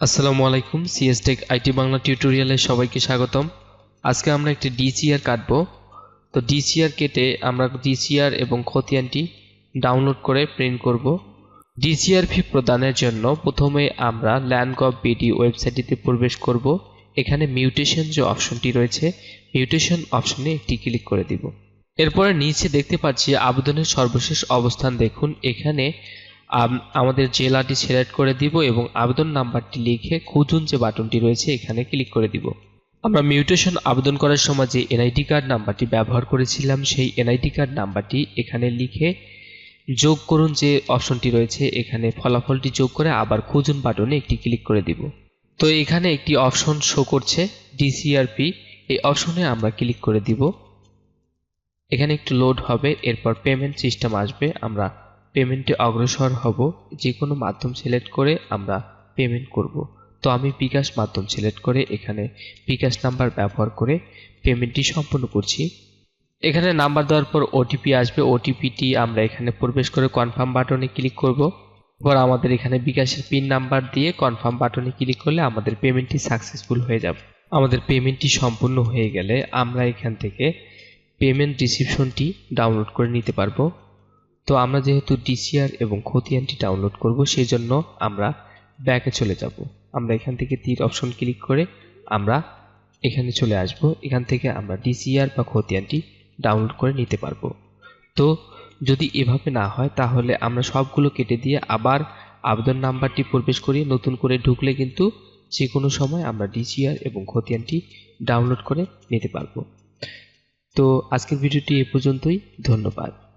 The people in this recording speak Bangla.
আসসালামু আলাইকুম সিএস টেক আইটি বাংলা টিউটোরিয়ালে সবাইকে স্বাগতম। আজকে আমরা একটি ডিসিআর কাটবো। তো ডিসিআর কেটে আমরা ডিসিআর এবং খতিয়ানটি ডাউনলোড করে প্রিন্ট করব। ডিসিআর ফি প্রদানের জন্য প্রথমে আমরা ল্যান্ডগভ বিডি ওয়েবসাইটটিতে প্রবেশ করব। এখানে মিউটেশন যে অপশনটি রয়েছে, মিউটেশন অপশনে একটি ক্লিক করে দিব। এরপরে নিচে দেখতে পাচ্ছি আবেদনের সর্বশেষ অবস্থান। দেখুন, এখানে আমাদের জেলাটি সিলেক্ট করে দিব এবং আবেদন নাম্বারটি লিখে খুঁজুন যে বাটনটি রয়েছে, এখানে ক্লিক করে দিব। আমরা মিউটেশন আবেদন করার সময় যে এনআইডি কার্ড নাম্বারটি ব্যবহার করেছিলাম, সেই এনআইডি কার্ড নাম্বারটি এখানে লিখে যোগ করুন যে অপশনটি রয়েছে, এখানে ফলাফলটি যোগ করে আবার খুঁজুন বাটনে একটি ক্লিক করে দিব। তো এখানে একটি অপশন শো করছে ডিসিআরপি এই অপশনে আমরা ক্লিক করে দিব। এখানে একটু লোড হবে, এরপর পেমেন্ট সিস্টেম আসবে, আমরা পেমেন্টে অগ্রসর হব যে কোনো মাধ্যম সিলেক্ট করে আমরা পেমেন্ট করব। তো আমি বিকাশ মাধ্যম সিলেক্ট করে এখানে বিকাশ নাম্বার ব্যবহার করে পেমেন্টটি সম্পন্ন করছি। এখানে নাম্বার দেওয়ার পর ওটিপি আসবে। ওটিপিটি আমরা এখানে প্রবেশ করে কনফার্ম বাটনে ক্লিক করব। এরপর আমাদের এখানে বিকাশের পিন নাম্বার দিয়ে কনফার্ম বাটনে ক্লিক করলে আমাদের পেমেন্টটি সাকসেসফুল হয়ে যাবে। আমাদের পেমেন্টটি সম্পূর্ণ হয়ে গেলে আমরা এখান থেকে পেমেন্ট রিসিপশনটি ডাউনলোড করে নিতে পারব। তো আমরা যেহেতু ডিসিআর এবং খতিয়ানটি ডাউনলোড করব সেই জন্য আমরা ব্যাকে চলে যাব। আমরা এখান থেকে তীর অপশন ক্লিক করে আমরা এখানে চলে আসব। এখান থেকে আমরা ডিসিআর বা খতিয়ানটি ডাউনলোড করে নিতে পারব। তো যদি এভাবে না হয়, তাহলে আমরা সবগুলো কেটে দিয়ে আবার আবেদন নাম্বারটি প্রবেশ করিয়ে নতুন করে ঢুকলে কিন্তু যে কোনো সময় আমরা ডিসিআর এবং খতিয়ানটি ডাউনলোড করে নিতে পারব। তো আজকের ভিডিওটি এ পর্যন্তই। ধন্যবাদ।